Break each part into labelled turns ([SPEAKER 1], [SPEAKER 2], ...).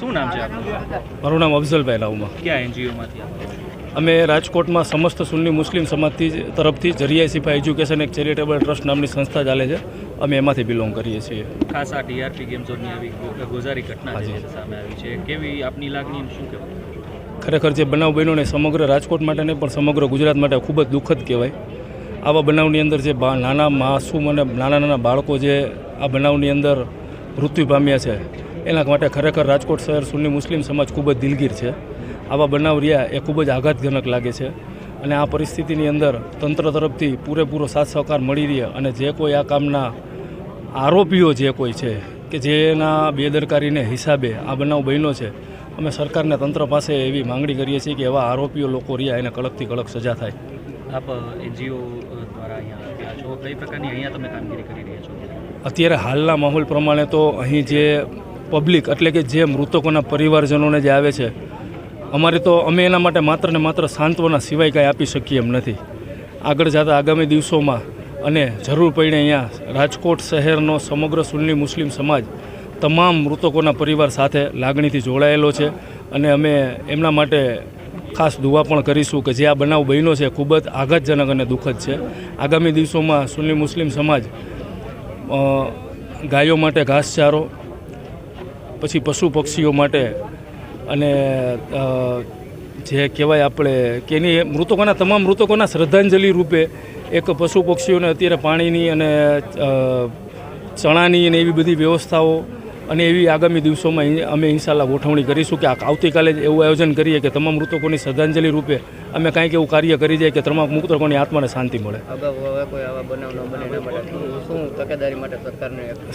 [SPEAKER 1] શું નામ છે આપનું?
[SPEAKER 2] મારું નામ અફઝલભાઈ રાવમાં
[SPEAKER 1] ક્યાં એનજીઓમાંથી
[SPEAKER 2] અમે રાજકોટમાં સમસ્ત સુન્ની મુસ્લિમ સમાજથી તરફથી જરિયા સિફા એજ્યુકેશન એક ચેરિટેબલ ટ્રસ્ટ નામની સંસ્થા ચાલે છે. અમે એમાંથી બિલોંગ કરીએ છીએ.
[SPEAKER 1] ખાસ આ ટીઆરપી ગેમ ઝોનની આવી ગોઝારી ઘટના જે સામે આવી છે. કેવી આપની લાગણી શું કહેવાય?
[SPEAKER 2] ખરેખર જે બનાવ બન્યો ને સમગ્ર રાજકોટ માટે નહીં પણ સમગ્ર ગુજરાત માટે ખૂબ જ દુઃખદ કહેવાય. આવા બનાવની અંદર જે નાના માસૂમ અને નાના નાના બાળકો જે આ બનાવની અંદર મૃત્યુ પામ્યા છે એના માટે ખરેખર રાજકોટ શહેર સુન્ની મુસ્લિમ સમાજ ખૂબ જ દિલગીર છે. આવા બનાવ રહ્યા એ ખૂબ જ આઘાતજનક લાગે છે અને આ પરિસ્થિતિની અંદર તંત્ર તરફથી પૂરેપૂરો સાથ સહકાર મળી રહે અને જે કોઈ આ કામના આરોપીઓ જે કોઈ છે કે જેના બેદરકારીને હિસાબે આ બનાવ બન્યો છે અમે સરકારને તંત્ર પાસે એવી માંગણી કરીએ છીએ કે એવા આરોપીઓ લોકો રહ્યા એને કડકથી કડક સજા થાય.
[SPEAKER 1] આપ એનજીઓ દ્વારા અહીંયા છો. કઈ પ્રકારની અહીંયા તમે કામગીરી કરી રહ્યા છો?
[SPEAKER 2] અત્યારે હાલના માહોલ પ્રમાણે તો અહીં જે પબ્લિક એટલે કે જે મૃતકોના પરિવારજનોને જે આવે છે, અમારે તો અમે એના માટે માત્ર ને માત્ર સાંત્વના સિવાય કાંઈ આપી શકીએ એમ નથી. આગળ જતા આગામી દિવસોમાં અને જરૂર પડીને અહીંયા રાજકોટ શહેરનો સમગ્ર સુન્ની મુસ્લિમ સમાજ તમામ મૃતકોના પરિવાર સાથે લાગણીથી જોડાયેલો છે અને અમે એમના માટે ખાસ દુવા પણ કરીશું કે જે આ બનાવ બન્યો છે ખૂબ જ આઘાતજનક અને દુઃખદ છે. આગામી દિવસોમાં સુન્ની મુસ્લિમ સમાજ ગાયો માટે ઘાસચારો પછી પશુ પક્ષીઓ માટે અને જે કહેવાય આપણે કે એની મૃતકોના તમામ મૃતકોના શ્રદ્ધાંજલિ રૂપે એક પશુ પક્ષીઓને અત્યારે પાણીની અને ચણાની અને એવી બધી વ્યવસ્થાઓ અને એવી આગામી દિવસોમાં અમે ઇન્શાલ્લાહ ગોઠવણી કરીશું કે આવતીકાલે જ એવું આયોજન કરીએ કે તમામ મૃતકોની શ્રદ્ધાંજલિ રૂપે અમે કાંઈક એવું કાર્ય કરી જાય કે તમામ લોકોની આત્માને શાંતિ મળે.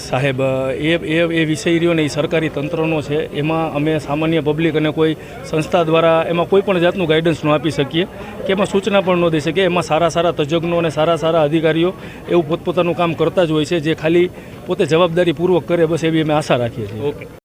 [SPEAKER 2] સાહેબ એ એ એ વિષય રહ્યો ને એ સરકારી તંત્રનો છે. એમાં અમે સામાન્ય પબ્લિક અને કોઈ સંસ્થા દ્વારા એમાં કોઈ પણ જાતનું ગાઈડન્સ ન આપી શકીએ કે એમાં સૂચના પણ ન દઈ શકીએ. એમાં સારા સારા તજજ્ઞો અને સારા સારા અધિકારીઓ એવું પોતપોતાનું કામ કરતા જ હોય છે જે ખાલી પોતે જવાબદારીપૂર્વક કરે બસ એવી અમે આશા રાખીએ છીએ.
[SPEAKER 1] ઓકે.